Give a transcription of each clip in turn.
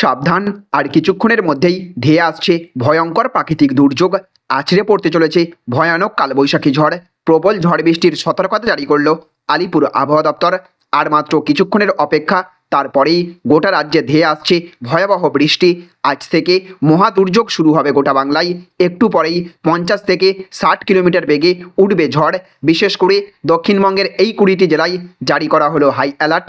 সাবধান। আর কিছুক্ষণের মধ্যেই ধেয়ে আসছে ভয়ঙ্কর প্রাকৃতিক দুর্যোগ। আছড়ে পড়তে চলেছে ভয়ানক কালবৈশাখী ঝড়। প্রবল ঝড় বৃষ্টির সতর্কতা জারি করল আলিপুর আবহাওয়া দপ্তর। আর মাত্র কিছুক্ষণের অপেক্ষা, তারপরেই গোটা রাজ্যে ধেয়ে আসছে ভয়াবহ বৃষ্টি। আজ থেকে মহা দুর্যোগ শুরু হবে গোটা বাংলায়। একটু পরেই পঞ্চাশ থেকে ষাট কিলোমিটার বেগে উঠবে ঝড়। বিশেষ করে দক্ষিণবঙ্গের এই কুড়িটি জেলায় জারি করা হলো হাই অ্যালার্ট।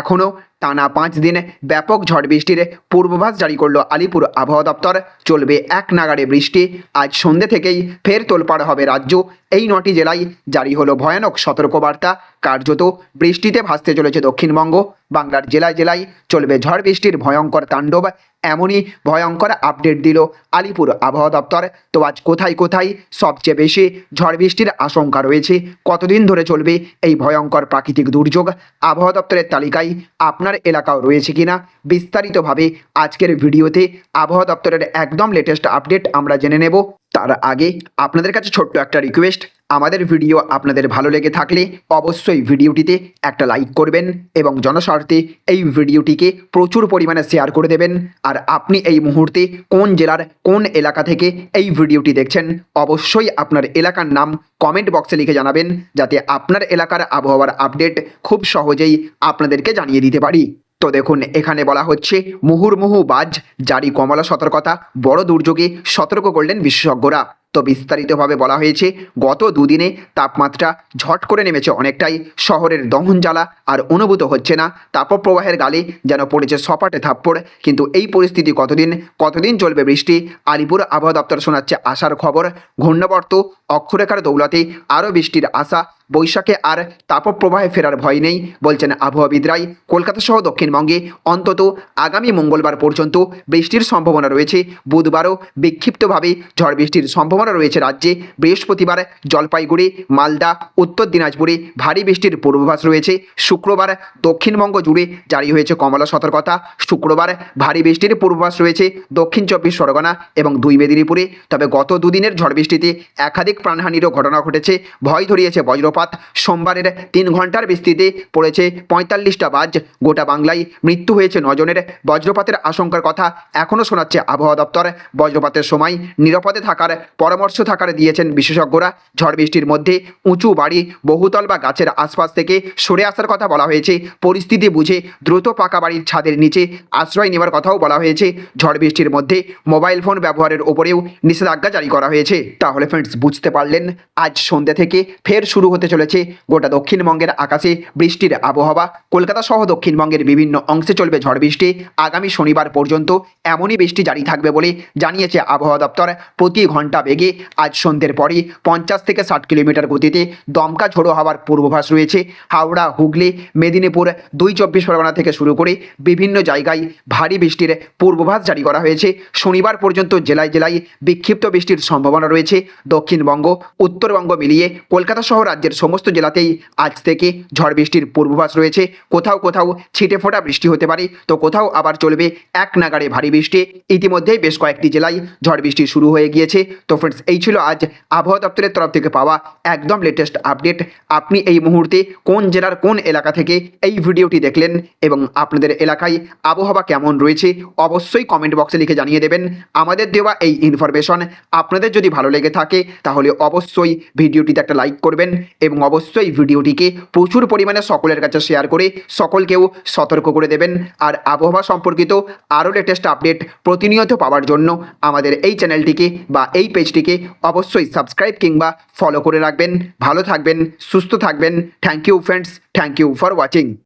এখনও টানা পাঁচ দিন ব্যাপক ঝড় বৃষ্টির পূর্বাভাস জারি করল আলিপুর আবহাওয়া দপ্তর। চলবে এক নাগাড়ে বৃষ্টি। আজ সন্ধ্যে থেকেই ফের তোলপাড় হবে রাজ্য। এই নটি জেলায় জারি হলো ভয়ানক সতর্কবার্তা। কার্যত বৃষ্টিতে ভাসতে চলেছে দক্ষিণবঙ্গ। বাংলার জেলায় জেলায় চলবে ঝড় বৃষ্টির ভয়ঙ্কর তাণ্ডব। এমনই ভয়ঙ্কর আপডেট দিল আলিপুর আবহাওয়া দপ্তর। তো আজ কোথায় কোথায় সবচেয়ে বেশি ঝড় বৃষ্টির আশঙ্কা রয়েছে? কতদিন ধরে চলবে এই ভয়ঙ্কর প্রাকৃতিক দুর্যোগ? আবহাওয়া দপ্তরের তালিকায় আপনার এলাকাও রয়েছে কিনা বিস্তারিতভাবে আজকের ভিডিওতে আবহাওয়া দপ্তরের একদম লেটেস্ট আপডেট আমরা জেনে নেব। তার আগে আপনাদের কাছে ছোট্ট একটা রিকোয়েস্ট আমাদের ভিডিও আপনাদের ভালো লেগে থাকলে অবশ্যই ভিডিওটিতে একটা লাইক করবেন এবং জনস্বার্থে এই ভিডিওটিকে প্রচুর পরিমাণে শেয়ার করে দেবেন। আর আপনি এই মুহূর্তে কোন জেলার কোন এলাকা থেকে এই ভিডিওটি দেখছেন, অবশ্যই আপনার এলাকার নাম কমেন্ট বক্সে লিখে জানাবেন, যাতে আপনার এলাকার আবহাওয়ার আপডেট খুব সহজেই আপনাদেরকে জানিয়ে দিতে পারি। তো দেখুন, এখানে বলা হচ্ছে, মুহুর্মুহু বাজ, জারি কমলা সতর্কতা, বড় দুর্যোগে সতর্ক করলেন বিশেষজ্ঞরা। তো বিস্তারিতভাবে বলা হয়েছে, গত দুদিনে তাপমাত্রা ঝট করে নেমেছে অনেকটাই। শহরের দহন জ্বালা আর অনুভূত হচ্ছে না। তাপপ্রবাহের গালে যেন পড়েছে সপাটে থাপ্পড়। কিন্তু এই পরিস্থিতি কতদিন কতদিন চলবে বৃষ্টি? আলিপুর আবহাওয়া দপ্তর শোনাচ্ছে আসার খবর। ঘূর্ণাবর্ত অক্ষরেখার দৌলতে আরও বৃষ্টির আশা, বৈশাখে আর তাপপ্রবাহে ফেরার ভয় নেই, বলছেন আবহাওয়াবিদরাই। কলকাতা সহ দক্ষিণবঙ্গে অন্তত আগামী মঙ্গলবার পর্যন্ত বৃষ্টির সম্ভাবনা রয়েছে। বুধবারও বিক্ষিপ্তভাবে ঝড় বৃষ্টির সম্ভাবনা রয়েছে রাজ্যে। বৃহস্পতিবার জলপাইগুড়ি, মালদা, উত্তর দিনাজপুরে ভারী বৃষ্টির পূর্বাভাস রয়েছে। শুক্রবার দক্ষিণবঙ্গ জুড়ে জারি হয়েছে কমলা সতর্কতা। শুক্রবার ভারী বৃষ্টির পূর্বাভাস রয়েছে দক্ষিণ চব্বিশ পরগনা এবং দুই মেদিনীপুরে। তবে গত দুদিনের ঝড় বৃষ্টিতে একাধিক প্রাণহানিরও ঘটনা ঘটেছে। ভয় ধরিয়েছে বজ্রপাত। সোমবারের তিন ঘণ্টার বৃষ্টিতে পড়েছে পঁয়তাল্লিশটা বাজ। গোটা বাংলায় মৃত্যু হয়েছে নজনের। বজ্রপাতের আশঙ্কার কথা এখনও শোনাচ্ছে আবহাওয়া দপ্তর। বজ্রপাতের সময় নিরাপদে থাকার পরামর্শ থাকার দিয়েছেন বিশেষজ্ঞরা। ঝড় বৃষ্টির মধ্যে উঁচু বাড়ি, বহুতল বা গাছের আশপাশ থেকে সরে আসার কথা বলা হয়েছে। পরিস্থিতি বুঝে দ্রুত পাকা বাড়ির ছাদের নিচে আশ্রয় নেওয়ার কথাও বলা হয়েছে। ঝড় বৃষ্টির মধ্যে মোবাইল ফোন ব্যবহারের ওপরেও নিষেধাজ্ঞা জারি করা হয়েছে। তাহলে ফ্রেন্ডস বুঝতে পারলেন। আজ সন্ধ্যে থেকে ফের শুরু হতে চলেছে গোটা দক্ষিণবঙ্গের আকাশে বৃষ্টির আবহাওয়া। কলকাতা সহ দক্ষিণবঙ্গের বিভিন্ন অংশে চলবে ঝড় বৃষ্টি। আগামী শনিবার পর্যন্ত এমনই বৃষ্টি জারি থাকবে বলে জানিয়েছে আবহাওয়া দপ্তর। প্রতি ঘণ্টা বেগে আজ সন্ধ্যের পরই পঞ্চাশ থেকে ষাট কিলোমিটার গতিতে দমকা ঝোড়ো হওয়ার পূর্বাভাস রয়েছে। হাওড়া, হুগলি, মেদিনীপুর দুই চব্বিশ পরগনা থেকে শুরু করে বিভিন্ন জায়গায় ভারী বৃষ্টির পূর্বাভাস জারি করা হয়েছে। শনিবার পর্যন্ত জেলায় জেলায় বিক্ষিপ্ত বৃষ্টির সম্ভাবনা রয়েছে। দক্ষিণবঙ্গ উত্তরবঙ্গ মিলিয়ে কলকাতা সহ রাজ্যের সমস্ত জেলাতেই আজ থেকে ঝড় বৃষ্টির পূর্বাভাস রয়েছে। কোথাও কোথাও ছিটে ফোটা বৃষ্টি হতে পারে, তো কোথাও আবার চলবে এক নাগাড়ে ভারী বৃষ্টি। ইতিমধ্যেই বেশ কয়েকটি জেলায় ঝড় বৃষ্টি শুরু হয়ে গিয়েছে। তো ফ্রেন্ডস এই ছিল আজ আবহাওয়া দপ্তরের তরফ থেকে পাওয়া একদম লেটেস্ট আপডেট আপনি এই মুহূর্তে কোন জেলার কোন এলাকা থেকে এই ভিডিওটি দেখলেন এবং আপনাদের এলাকায় আবহাওয়া কেমন রয়েছে, অবশ্যই কমেন্ট বক্সে লিখে জানিয়ে দেবেন। আমাদের দেওয়া এই ইনফরমেশন আপনাদের যদি ভালো লেগে থাকে তাহলে অবশ্যই ভিডিওটিতে একটা লাইক করবেন এবং অবশ্যই ভিডিওটিকে প্রচুর পরিমাণে সকলের কাছে শেয়ার করে সকলকেও সতর্ক করে দেবেন। আর আবহাওয়া সম্পর্কিত আরও লেটেস্ট আপডেট প্রতিনিয়ত পাওয়ার জন্য আমাদের এই চ্যানেলটিকে বা এই পেজটিকে অবশ্যই সাবস্ক্রাইব কিংবা ফলো করে রাখবেন। ভালো থাকবেন, সুস্থ থাকবেন। Thank you friends thank you for watching